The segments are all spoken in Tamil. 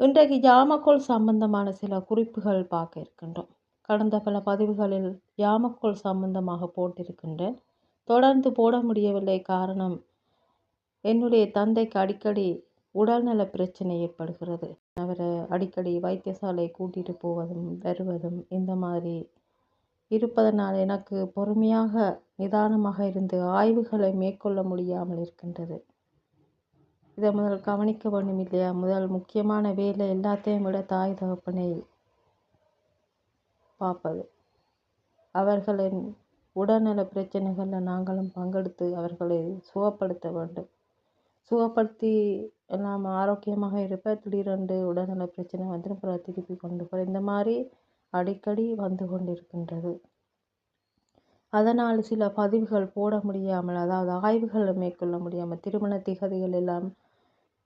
இன்றைக்கு யாமக்கோள் சம்பந்தமான சில குறிப்புகள் பார்க்க இருக்கின்றோம். கடந்த பல பதிவுகளில் யாமக்கோள் சம்பந்தமாக போட்டிருக்கின்றேன். தொடர்ந்து போட முடியவில்லை காரணம் என்னுடைய தந்தைக்கு அடிக்கடி உடல்நல பிரச்சனை ஏற்படுகிறது. அவரை அடிக்கடி வைத்தியசாலை கூட்டிகிட்டு போவதும் வருவதும் இந்த மாதிரி இருப்பதனால் எனக்கு பொறுமையாக நிதானமாக இருந்து ஆய்வுகளை மேற்கொள்ள முடியாமல் இருக்கின்றது. இதை முதல் கவனிக்க வேண்டும் இல்லையா? முதல் முக்கியமான வேலை எல்லாத்தையும் விட தாய் தகப்பனை பார்ப்பது. அவர்களின் உடல்நல பிரச்சனைகளில் நாங்களும் பங்கெடுத்து அவர்களை சுகப்படுத்த வேண்டும். சுகப்படுத்தி எல்லாம் ஆரோக்கியமாக இருப்ப திடீரென்று உடல்நல பிரச்சனை வந்து அப்புறம் திருப்பி கொண்டு போகிற இந்த மாதிரி அடிக்கடி வந்து கொண்டிருக்கின்றது. அதனால் சில பதிவுகள் போட முடியாமல் அதாவது ஆய்வுகளை மேற்கொள்ள முடியாமல் திருமண திகதிகள் எல்லாம்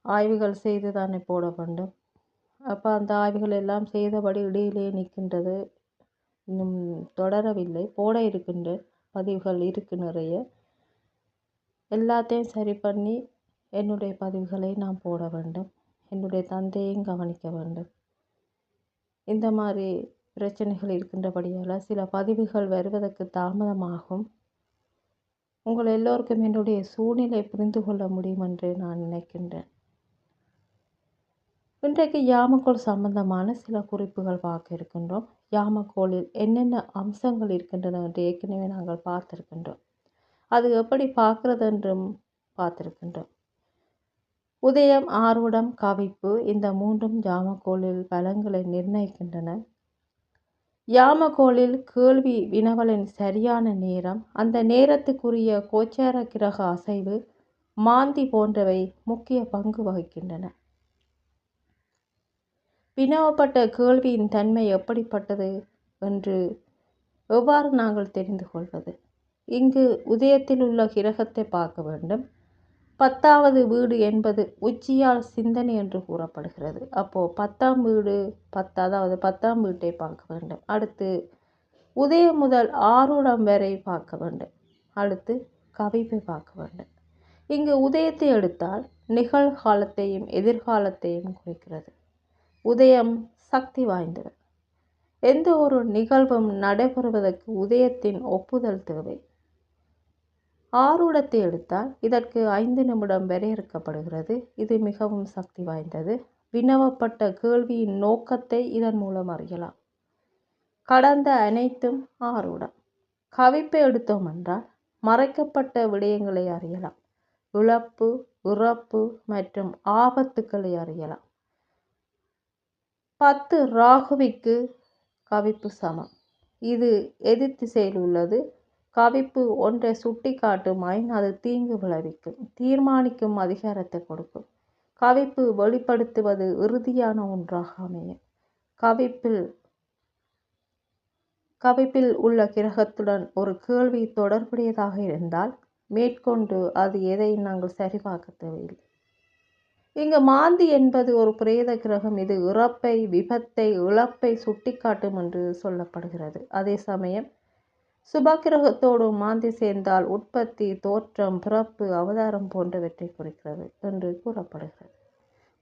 ஆய்வுகள் செய்து தானே போட வேண்டும். அப்போ அந்த ஆய்வுகள் எல்லாம் செய்தபடி இடையிலே நிற்கின்றது. இன்னும் தொடரவில்லை. போட இருக்கின்ற பதிவுகள் இருக்கு நிறைய. எல்லாத்தையும் சரி பண்ணி என்னுடைய பதிவுகளை நான் போட வேண்டும். என்னுடைய தந்தையையும் கவனிக்க வேண்டும். இந்த மாதிரி பிரச்சனைகள் இருக்கின்றபடியால் சில பதிவுகள் வருவதற்கு தாமதமாகும். உங்கள் எல்லோருக்கும் என்னுடைய சூழ்நிலை புரிந்து கொள்ள முடியும் என்று நான் நினைக்கின்றேன். இன்றைக்கு யாமக்கோள் சம்பந்தமான சில குறிப்புகள் பார்க்க இருக்கின்றோம். யாமக்கோளில் என்னென்ன அம்சங்கள் இருக்கின்றன என்று ஏற்கனவே நாங்கள் பார்த்திருக்கின்றோம். அது எப்படி பார்க்குறது என்றும் பார்த்திருக்கின்றோம். உதயம் ஆர்வடம் கவிப்பு இந்த மூன்றும் யாமக்கோளில் பலங்களை நிர்ணயிக்கின்றன. யாமகோளில் கேள்வி வினவலின் சரியான நேரம் அந்த நேரத்துக்குரிய கோச்சார கிரக அசைவு மாந்தி போன்றவை முக்கிய பங்கு வகிக்கின்றன. வினவப்பட்ட கேள்வியின் தன்மை எப்படிப்பட்டது என்று எவ்வாறு நாங்கள் தெரிந்து கொள்வது? இங்கு உதயத்தில் உள்ள கிரகத்தை பார்க்க வேண்டும். பத்தாவது வீடு என்பது உச்சியால் சிந்தனை என்று கூறப்படுகிறது. அப்போது பத்தாம் வீடு பத்து அதாவது பத்தாம் வீட்டை பார்க்க வேண்டும். அடுத்து உதயம் முதல் ஆறுடம் வரை பார்க்க வேண்டும். அடுத்து கவிப்பை பார்க்க வேண்டும். இங்கு உதயத்தை எடுத்தால் நிகழ்காலத்தையும் எதிர்காலத்தையும் குறிக்கிறது. உதயம் சக்தி வாய்ந்தது. எந்த ஒரு நிகழ்வும் நடைபெறுவதற்கு உதயத்தின் ஒப்புதல் தேவை. ஆரூடத்தை எடுத்தால் இதற்கு ஐந்து நிமிடம் வரையறுக்கப்படுகிறது இது மிகவும் சக்தி வாய்ந்தது. வினவப்பட்ட கேள்வியின் நோக்கத்தை இதன் மூலம் அறியலாம். கடந்த அனைத்தும் ஆரூடம். கவிப்பை எடுத்தோம் என்றால் மறைக்கப்பட்ட விடயங்களை அறியலாம். இழப்பு இறப்பு மற்றும் ஆபத்துக்களை அறியலாம். பத்து ராகுவிக்கு கவிப்பு சமம். இது எதிர் திசையில் உள்ளது. கவிப்பு ஒன்றை சுட்டி காட்டுமாயின் அது தீங்கு விளைவிக்கும் தீர்மானிக்கும் அதிகாரத்தை கொடுக்கும். கவிப்பு வெளிப்படுத்துவது இறுதியான ஒன்றாக அமையும். கவிப்பில் கவிப்பில் உள்ள கிரகத்துடன் ஒரு கேள்வி தொடர்புடையதாக இருந்தால் மேற்கொண்டு அது எதை நாங்கள் சரிபார்க்க தேவையில்லை. இங்கு மாந்தி என்பது ஒரு பிரேத கிரகம். இது இறப்பை விபத்தை இழப்பை சுட்டிக்காட்டும் என்று சொல்லப்படுகிறது. அதே சமயம் சுபக்கிரகத்தோடு மாந்தி சேர்ந்தால் உற்பத்தி தோற்றம் பிறப்பு அவதாரம் போன்றவற்றை குறிக்கிறது என்று கூறப்படுகிறது.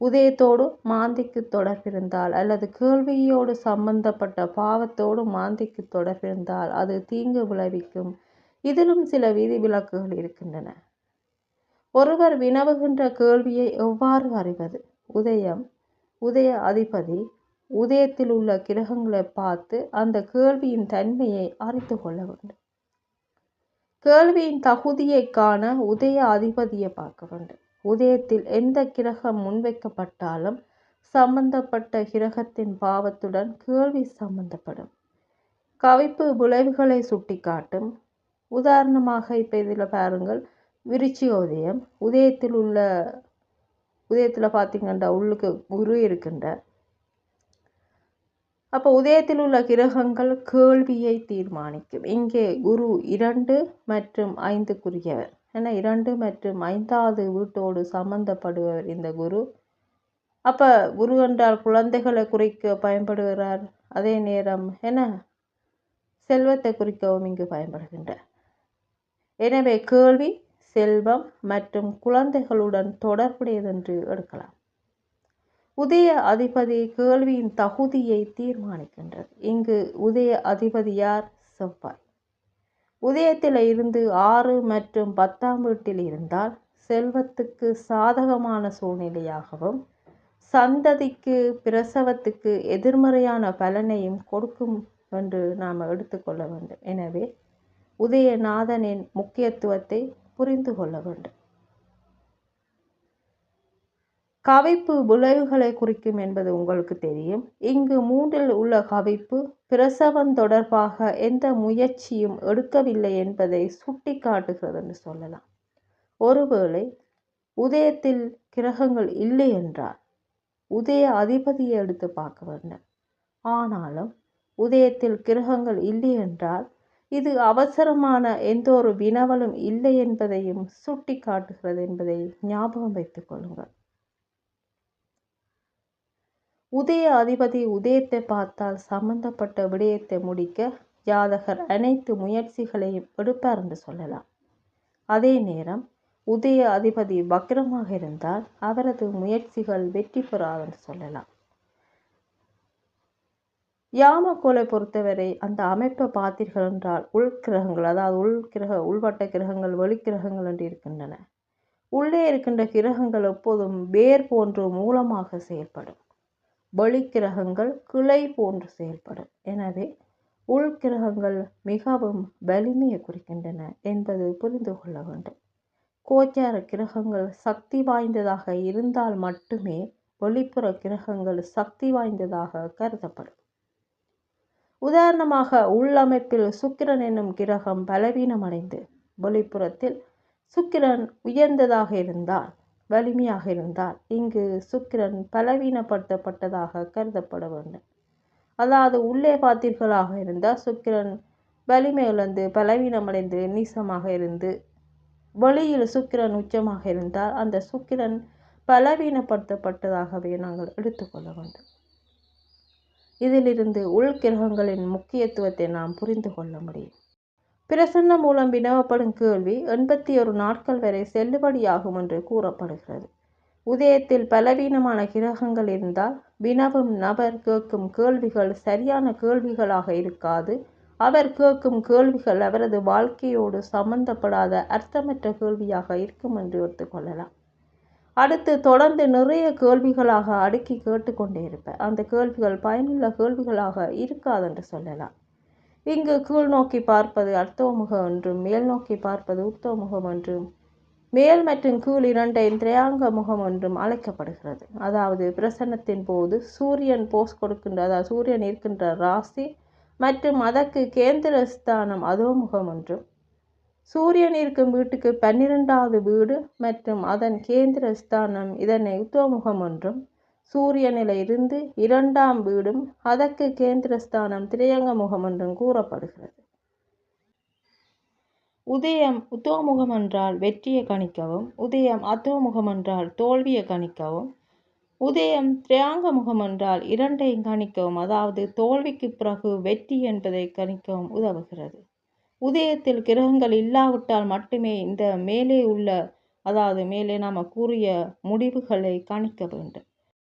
உதயத்தோடு மாந்திக்கு தொடர்பிருந்தால் அல்லது கேள்வியோடு சம்பந்தப்பட்ட பாவத்தோடு மாந்திக்கு தொடர்பிருந்தால் அது தீங்கு விளைவிக்கும். இதிலும் சில விதி விலக்குகள் இருக்கின்றன. ஒருவர் வினவுகின்ற கேள்வியை எவ்வாறு அறிவது? உதயம் உதய அதிபதி உதயத்தில் உள்ள கிரகங்களை பார்த்து அந்த கேள்வியின் தன்மையை அறிந்து கொள்ள வேண்டும். கேள்வியின் தகுதியை காண உதய அதிபதியை பார்க்க வேண்டும். உதயத்தில் எந்த கிரகம் முன்வைக்கப்பட்டாலும் சம்பந்தப்பட்ட கிரகத்தின் பாவத்துடன் கேள்வி சம்பந்தப்படும். கவிப்பு விளைவுகளை சுட்டிக்காட்டும். உதாரணமாக இப்போ இதில் பாருங்கள் விருச்சி உதயம். உதயத்தில் உள்ள உதயத்தில் பார்த்தீங்கன்னா உள்ளுக்கு குரு இருக்கின்ற அப்போ உதயத்தில் உள்ள கிரகங்கள் கேள்வியை தீர்மானிக்கும். இங்கே குரு இரண்டு மற்றும் ஐந்துக்குரியவர். ஏன்னா இரண்டு மற்றும் ஐந்தாவது வீட்டோடு சம்பந்தப்படுவர் இந்த குரு. அப்போ குரு என்றால் குழந்தைகளை குறிக்க பயன்படுகிறார். அதே நேரம் என்ன? செல்வத்தை குறிக்கவும் இங்கு பயன்படுகின்றார். எனவே கேள்வி செல்வம் மற்றும் குழந்தைகளுடன் தொடர்புடையதென்று எடுக்கலாம். உதய அதிபதி கேள்வியின் தகுதியை தீர்மானிக்கின்றது. இங்கு உதய அதிபதி யார்? செவ்வாய். உதயத்தில் இருந்து ஆறு மற்றும் பத்தாம் வீட்டில் இருந்தால் செல்வத்துக்கு சாதகமான சூழ்நிலையாகவும் சந்ததிக்கு பிரசவத்துக்கு எதிர்மறையான பலனையும் கொடுக்கும் என்று நாம் எடுத்துக்கொள்ள வேண்டும். எனவே உதயநாதனின் முக்கியத்துவத்தை புரிந்து கொள்ள வேண்டும். கவிப்பு விளைவுகளை குறிக்கும் என்பது உங்களுக்கு தெரியும். இங்கு மூன்றில் உள்ள கவிப்பு பிரசவம் தொடர்பாக எந்த முயற்சியும் எடுக்கவில்லை என்பதை சுட்டி காட்டுகிறது என்று சொல்லலாம். ஒருவேளை உதயத்தில் கிரகங்கள் இல்லை என்றால் உதய அதிபதியை எடுத்து பார்க்க வேண்டும். ஆனாலும் உதயத்தில் கிரகங்கள் இல்லை என்றால் இது அவசரமான எந்த ஒரு வினவலும் இல்லை என்பதையும் சுட்டி காட்டுகிறது என்பதை ஞாபகம் வைத்துக் கொள்ளுங்கள். உதய அதிபதி உதயத்தை பார்த்தால் சம்பந்தப்பட்ட விடயத்தை முடிக்க ஜாதகர் அனைத்து முயற்சிகளையும் எடுப்பார் என்று சொல்லலாம். அதே நேரம் உதய அதிபதி வக்ரமாக இருந்தால் அவரது முயற்சிகள் வெற்றி பெறாது என்று சொல்லலாம். யாமக்கோலை பொறுத்தவரை அந்த அமைப்பை பார்த்தீர்கள் என்றால் உள்கிரகங்கள் அதாவது உள்கிரக உள்வட்ட கிரகங்கள் வெளிக்கிரகங்கள் என்று இருக்கின்றன. உள்ளே இருக்கின்ற கிரகங்கள் எப்போதும் வேர் போன்று மூலமாக செயல்படும். வெளிக்கிரகங்கள் கிளை போன்று செயல்படும். எனவே உள்கிரகங்கள் மிகவும் வலிமையை குறிக்கின்றன என்பது புரிந்து கொள்ள வேண்டும். கோச்சார கிரகங்கள் சக்தி வாய்ந்ததாக இருந்தால் மட்டுமே வெளிப்புற கிரகங்கள் சக்தி வாய்ந்ததாக கருதப்படும். உதாரணமாக உள்ளமைப்பில் சுக்கிரன் என்னும் கிரகம் பலவீனமடைந்து வெளிப்புறத்தில் சுக்கிரன் உயர்ந்ததாக இருந்தால் வலிமையாக இருந்தால் இங்கு சுக்கிரன் பலவீனப்படுத்தப்பட்டதாக கருதப்பட வேண்டும். அதாவது உள்ளே பார்த்தீர்களாக இருந்தால் சுக்கிரன் வலிமை இழந்து பலவீனமடைந்து நீசமாக இருந்து வெளியில் சுக்கிரன் உச்சமாக இருந்தால் அந்த சுக்கிரன் பலவீனப்படுத்தப்பட்டதாகவே நாங்கள் எடுத்துக்கொள்ள வேண்டும். இதிலிருந்து உள்கிரகங்களின் முக்கியத்துவத்தை நாம் புரிந்து கொள்ள முடியும். பிரசன்னம் மூலம் வினவப்படும் கேள்வி எண்பத்தி ஒரு நாட்கள் வரை செல்லுபடியாகும் என்று கூறப்படுகிறது. உதயத்தில் பலவீனமான கிரகங்கள் இருந்தால் வினவும் நபர் கேட்கும் கேள்விகள் சரியான கேள்விகளாக இருக்காது. அவர் கேட்கும் கேள்விகள் அவரது வாழ்க்கையோடு சம்பந்தப்படாத அர்த்தமற்ற கேள்வியாக இருக்கும் என்று எடுத்துக்கொள்ளலாம். அடுத்து தொடர்ந்து நிறைய கேள்விகளாக அடுக்கி கேட்டுக்கொண்டே இருப்பேன் அந்த கேள்விகள் பயனுள்ள கேள்விகளாக இருக்காது என்று சொல்லலாம். இங்கு கீழ் நோக்கி பார்ப்பது அர்த்தமுகம் என்றும் மேல் நோக்கி பார்ப்பது உத்தமுகம் என்றும் மேல் மற்றும் கீழ் இரண்டையும் திரையாங்க முகம் என்றும் அழைக்கப்படுகிறது. அதாவது பிரசன்னத்தின் போது சூரியன் போஸ் கொடுக்கின்ற அதாவது சூரியன் இருக்கின்ற ராசி மற்றும் அதற்கு கேந்திர ஸ்தானம் அதோமுகம் என்றும் சூரியன் இருக்கும் வீட்டுக்கு பன்னிரெண்டாவது வீடு மற்றும் அதன் கேந்திர ஸ்தானம் இதனை உத்தமுகம் என்றும் சூரியனிலிருந்து இரண்டாம் வீடும் அதற்கு கேந்திரஸ்தானம் திரையங்க முகம் என்றும் கூறப்படுகிறது. உதயம் உத்தோமுகம் என்றால் வெற்றியை கணிக்கவும் உதயம் அத்தோமுகம் என்றால் தோல்வியை கணிக்கவும் உதயம் திரையாங்க முகம் என்றால் இரண்டையும் கணிக்கவும் அதாவது தோல்விக்கு பிறகு வெற்றி என்பதை கணிக்கவும் உதவுகிறது. உதயத்தில் கிரகங்கள் இல்லாவிட்டால் மட்டுமே இந்த மேலே உள்ள அதாவது மேலே நாம் கூறிய முடிவுகளை கணிக்க வேண்டும்.